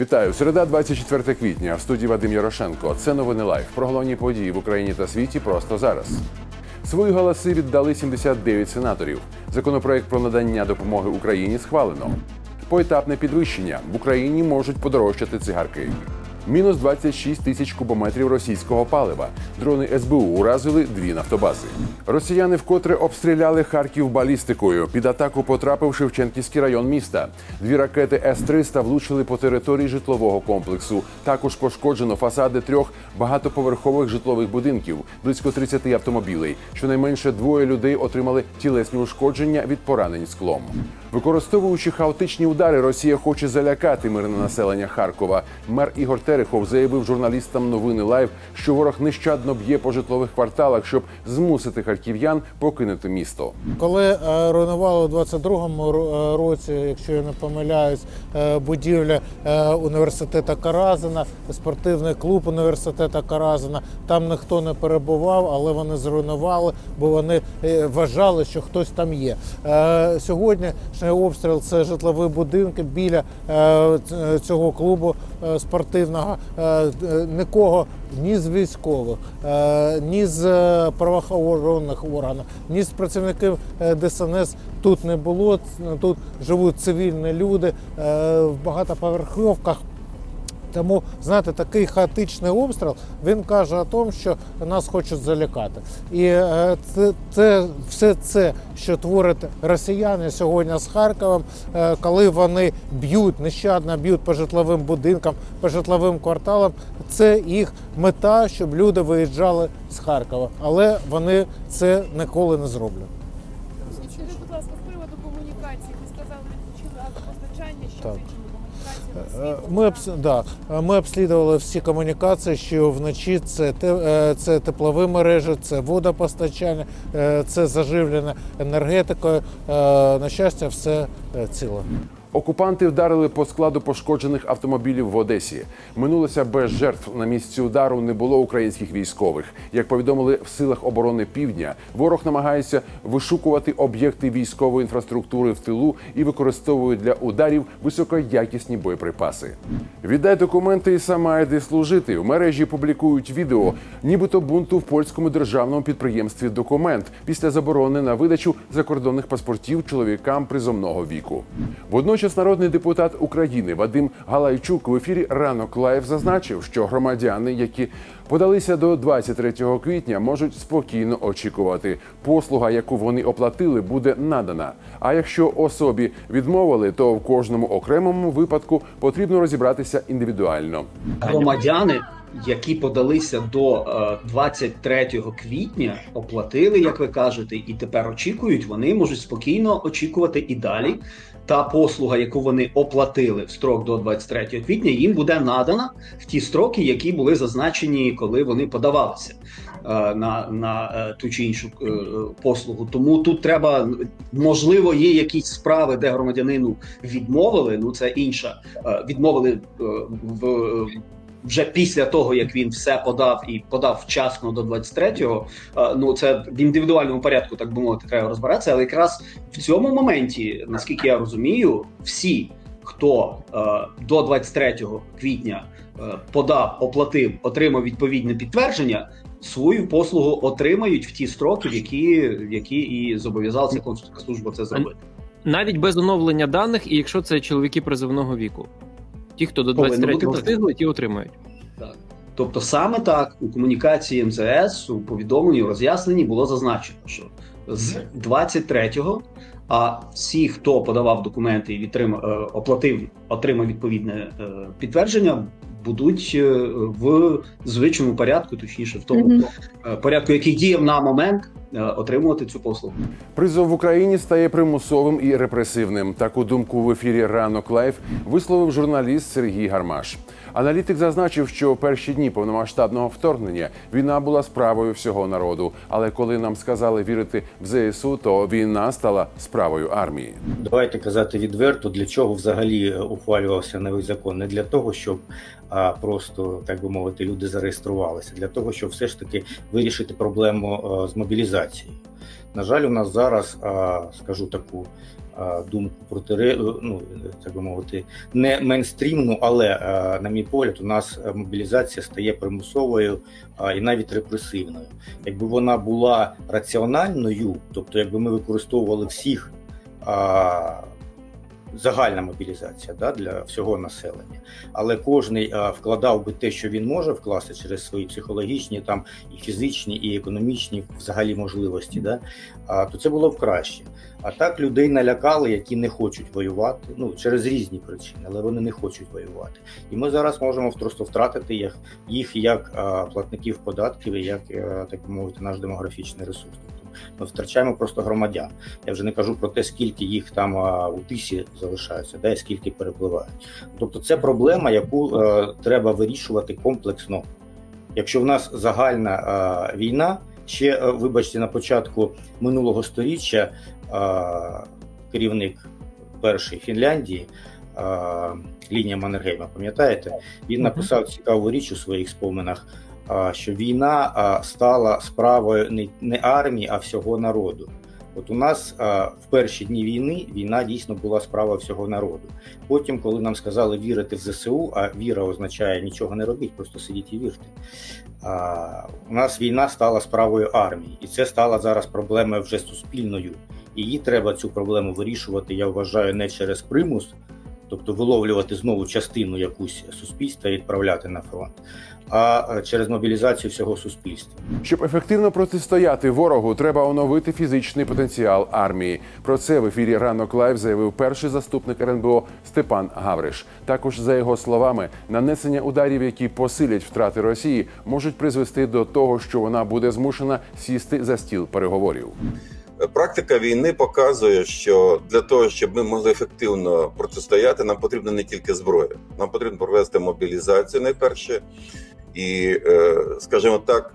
Вітаю, середа, 24 квітня. В студії Вадим Ярошенко. Це новини лайф. Про головні події в Україні та світі просто зараз. Свої голоси віддали 79 сенаторів. Законопроект про надання допомоги Україні схвалено. Поетапне підвищення в Україні можуть подорожчати цигарки. Мінус 26 тисяч кубометрів російського палива. Дрони СБУ уразили дві нафтобази. Росіяни вкотре обстріляли Харків балістикою. Під атаку потрапив Шевченківський район міста. Дві ракети С-300 влучили по території житлового комплексу. Також пошкоджено фасади трьох багатоповерхових житлових будинків, близько 30 автомобілей. Щонайменше двоє людей отримали тілесні ушкодження від поранень склом. Використовуючи хаотичні удари, Росія хоче залякати мирне населення Харкова. Мер Ігор Терехов заявив журналістам новини Лайв, що ворог нещадно б'є по житлових кварталах, щоб змусити харків'ян покинути місто. Коли е, руйнували у 22-му е, році, якщо я не помиляюсь, е, будівля університету Каразина, спортивний клуб університету Каразина, там ніхто не перебував, але вони зруйнували, бо вони вважали, що хтось там є. Е, Обстріл це житлові будинки біля е, цього клубу е, спортивного. Е, е, Нікого ні з військових, е, ні з е, правоохоронних органів, ні з працівників е, ДСНС тут не було. Тут живуть цивільні люди е, в багатоповерховках. Тому, знаєте, такий хаотичний обстріл він каже о тому, що нас хочуть залякати. І е, це, це все це, що творять росіяни сьогодні з Харковом, е, коли вони б'ють нещадно б'ють по житловим будинкам, по житловим кварталам. Це їх мета, щоб люди виїжджали з Харкова, але вони це ніколи не зроблять. Скажіть, будь ласка, з приводу комунікації, ви сказали, відключили автопостачання, що Так. Ми, да, ми обслідували всі комунікації, що вночі це, е, це теплові мережі, це водопостачання, е, це заживлення енергетикою. Е, На щастя, все ціле. Окупанти вдарили по складу пошкоджених автомобілів в Одесі. Минулося без жертв. На місці удару не було українських військових. Як повідомили в силах оборони Півдня, ворог намагається вишукувати об'єкти військової інфраструктури в тилу і використовує для ударів високоякісні боєприпаси. Віддай документи і сама йди служити. В мережі публікують відео, нібито бунту в польському державному підприємстві Документ після заборони на видачу закордонних паспортів чоловікам призовного віку. Водночас народний депутат України Вадим Галайчук в ефірі Ранок Лайв зазначив, що громадяни, які подалися до 23 квітня, можуть спокійно очікувати. Послуга, яку вони оплатили, буде надана. А якщо особі відмовили, то в кожному окремому випадку потрібно розібратися індивідуально. громадяни, які подалися до е, 23 квітня, оплатили, як ви кажете, і тепер очікують, вони можуть спокійно очікувати і далі. Та послуга, яку вони оплатили в строк до 23 квітня, їм буде надана в ті строки, які були зазначені, коли вони подавалися е, на, на е, ту чи іншу е, послугу. Тому тут треба можливо є якісь справи, де громадянину відмовили. Ну це інша е, відмовили е, в. Вже після того, як він все подав і подав вчасно до 23-го, е, ну це в індивідуальному порядку, так би мовити, треба розбиратися. Але якраз в цьому моменті, наскільки я розумію, всі, хто е, до 23 квітня е, подав, оплатив, отримав відповідне підтвердження, свою послугу отримають в ті строки, в які, в які і зобов'язалася консульська служба це зробити. навіть без оновлення даних, і якщо це чоловіки призовного віку. Ті, хто до Повинно 23-го встигли, ті отримають. Так. Тобто, саме так у комунікації МЗС у повідомленні у роз'ясненні було зазначено, що з 23-го, а всі, хто подавав документи і відтримав, е, оплатив, отримав відповідне е, підтвердження, будуть е, в звичному порядку, точніше, в тому Мгм. е, порядку, який діяв на момент, отримувати цю послугу. Призов в Україні стає примусовим і репресивним. Таку думку в ефірі Ранок Лайф висловив журналіст Сергій Гармаш. Аналітик зазначив, що в перші дні повномасштабного вторгнення війна була справою всього народу. Але коли нам сказали вірити в ЗСУ, то війна стала справою армії. Давайте казати відверто, для чого взагалі е, ухвалювався новий закон. Не для того, щоб а, просто так би мовити, люди зареєструвалися, для того, щоб все ж таки вирішити проблему е, з мобілізацією. На жаль, у нас зараз, скажу таку думку проти ну так би мовити, не мейнстрімну, але на мій погляд, у нас е, мобілізація стає примусовою і навіть репресивною. Якби вона була раціональною, тобто якби ми використовували всіх. Загальна мобілізація да, для всього населення, але кожний а, вкладав би те, що він може вкласти через свої психологічні, там і фізичні, і економічні взагалі можливості, да, то це було б краще. А так людей налякали, які не хочуть воювати, ну через різні причини, але вони не хочуть воювати. І ми зараз можемо просто втратити їх, їх як а, платників податків, і як а, так мовити, наш демографічний ресурс. Ми втрачаємо просто громадян. Я вже не кажу про те, скільки їх там у тисі залишаються, да, і скільки перепливають. Тобто, це проблема, яку е, треба вирішувати комплексно. Якщо в нас загальна е, війна, ще е, вибачте, на початку минулого сторіччя е, керівник першої Фінляндії. е, Лінія Маннергейма, пам'ятаєте? Він написав цікаву річ у своїх споминах, що війна стала справою не, армії, а всього народу. От у нас а, в перші дні війни війна дійсно була справа всього народу. Потім, коли нам сказали вірити в ЗСУ, а віра означає нічого не робіть, просто сидіть і вірте. А, у нас війна стала справою армії, і це стало зараз проблемою вже суспільною. Її треба цю проблему вирішувати, я вважаю, не через примус, тобто виловлювати знову частину якусь суспільства і відправляти на фронт, а е, через мобілізацію всього суспільства. Щоб ефективно протистояти ворогу, треба оновити фізичний потенціал армії. Про це в ефірі ранок лайв заявив перший заступник РНБО Степан Гавриш. Також за його словами, нанесення ударів, які посилять втрати Росії, можуть призвести до того, що вона буде змушена сісти за стіл переговорів. Практика війни показує, що для того, щоб ми могли ефективно протистояти, нам потрібна не тільки зброя. Нам потрібно провести мобілізацію найперше і, е, скажімо так,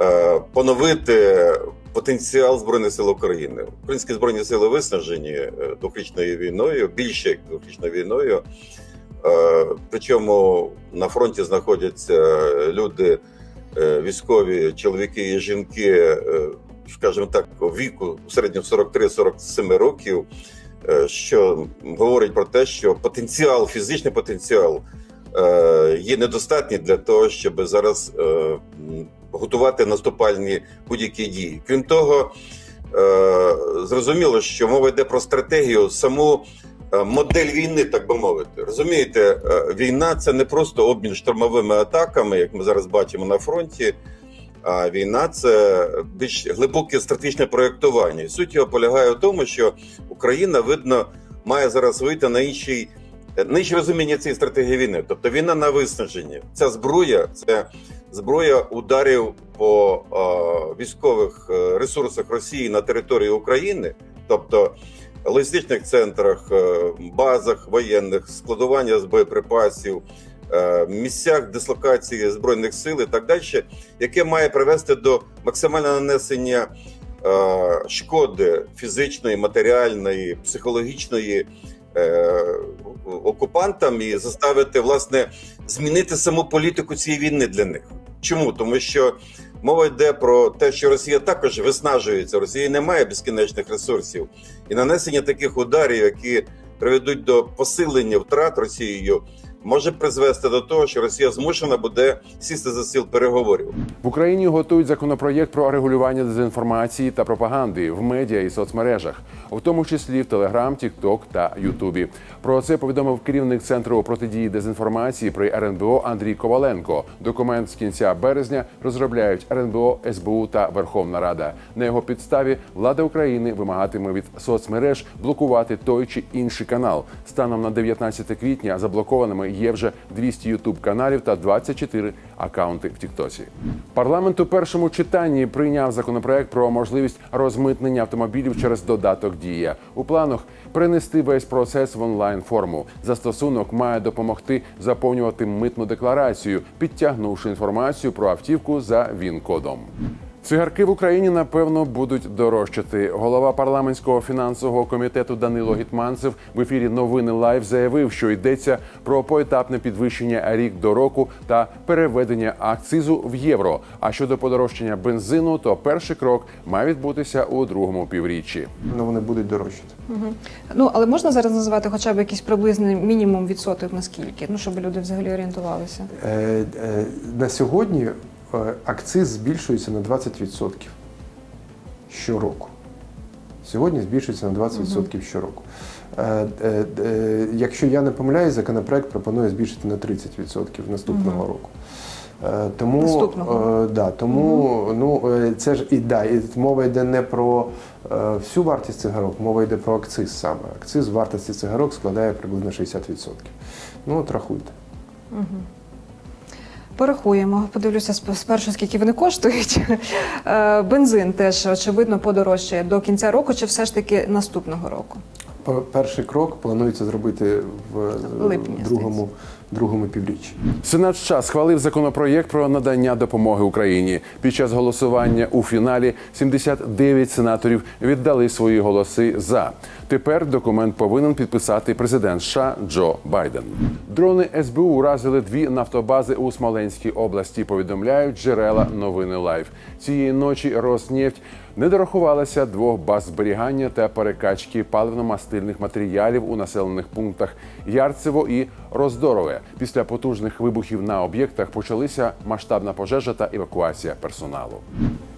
е, поновити потенціал збройних сил України. Українські збройні сили виснажені е, двохрічною війною, більше як двохрічною війною. Причому на фронті знаходяться люди, військові, чоловіки і жінки, скажімо так, віку в середньому 43-47 років, е, що говорить про те, що потенціал, фізичний потенціал е, є недостатній для того, щоб зараз е, готувати наступальні будь-які дії. Крім того, зрозуміло, що мова йде про стратегію, саму модель війни, так би мовити. Розумієте, війна це не просто обмін штурмовими атаками, як ми зараз бачимо на фронті. А війна це більш глибоке стратегічне проєктування. Суть його полягає в тому, що Україна, видно, має зараз вийти на інший, на інше розуміння цієї стратегії війни. Тобто війна на виснаженні. Ця зброя це зброя ударів по е, військових е, ресурсах Росії на території України, тобто логістичних центрах, е, базах воєнних, складування з боєприпасів, місцях дислокації збройних сил і так далі, яке має привести до максимального нанесення е, шкоди фізичної, матеріальної, психологічної е, окупантам і заставити власне змінити саму політику цієї війни для них. Чому? Тому що мова йде про те, що Росія також виснажується. Росія не має безкінечних ресурсів, і нанесення таких ударів, які приведуть до посилення втрат Росією, може призвести до того, що Росія змушена буде сісти за стіл переговорів. В Україні готують законопроєкт про регулювання дезінформації та пропаганди в медіа і соцмережах, у тому числі в Телеграм, Тікток та Ютубі. Про це повідомив керівник центру протидії дезінформації при РНБО Андрій Коваленко. Документ з кінця березня розробляють РНБО, СБУ та Верховна Рада. На його підставі влада України вимагатиме від соцмереж блокувати той чи інший канал. Станом на 19 квітня заблокованими є вже 200 ютуб каналів та 24 акаунти в Тіктосі. Парламент у першому читанні прийняв законопроект про можливість розмитнення автомобілів через додаток Дія у планах перенести весь процес в онлайн форму. Застосунок має допомогти заповнювати митну декларацію, підтягнувши інформацію про автівку за ВІН-кодом. Цигарки в Україні напевно будуть дорожчати. Голова парламентського фінансового комітету Данило Гітманцев в ефірі Новини Лайв заявив, що йдеться про поетапне підвищення рік до року та переведення акцизу в євро. А щодо подорожчання бензину, то перший крок має відбутися у другому півріччі. Ну, вони будуть дорожчати. Ну, але можна зараз називати хоча б якийсь приблизний мінімум відсоток наскільки, ну щоб люди взагалі орієнтувалися. Е, е, на сьогодні акциз збільшується на 20% щороку. Сьогодні збільшується на 20% щороку. Е, е, е, якщо я не помиляюсь, законопроект пропонує збільшити на 30% наступного року. Е, Тому, Наступного. е, да, тому ну, е, це ж і да, і мова йде не про е, всю вартість цигарок, мова йде про акциз саме. Акциз вартості цигарок складає приблизно 60%. Ну, от рахуйте. Порахуємо, подивлюся спершу, скільки вони коштують. Е, Бензин теж очевидно подорожчає до кінця року, чи все ж таки наступного року. Перший крок планується зробити в Липні, другому, другому півріччі. Сенат США схвалив законопроєкт про надання допомоги Україні. Під час голосування у фіналі 79 сенаторів віддали свої голоси за. Тепер документ повинен підписати президент США Джо Байден. Дрони СБУ уразили дві нафтобази у Смоленській області. Повідомляють джерела новини Лайв. Цієї ночі Роснефть не дорахувалася двох баз зберігання та перекачки паливно-мастильних матеріалів у населених пунктах Ярцево і Роздорове. Після потужних вибухів на об'єктах почалися масштабна пожежа та евакуація персоналу.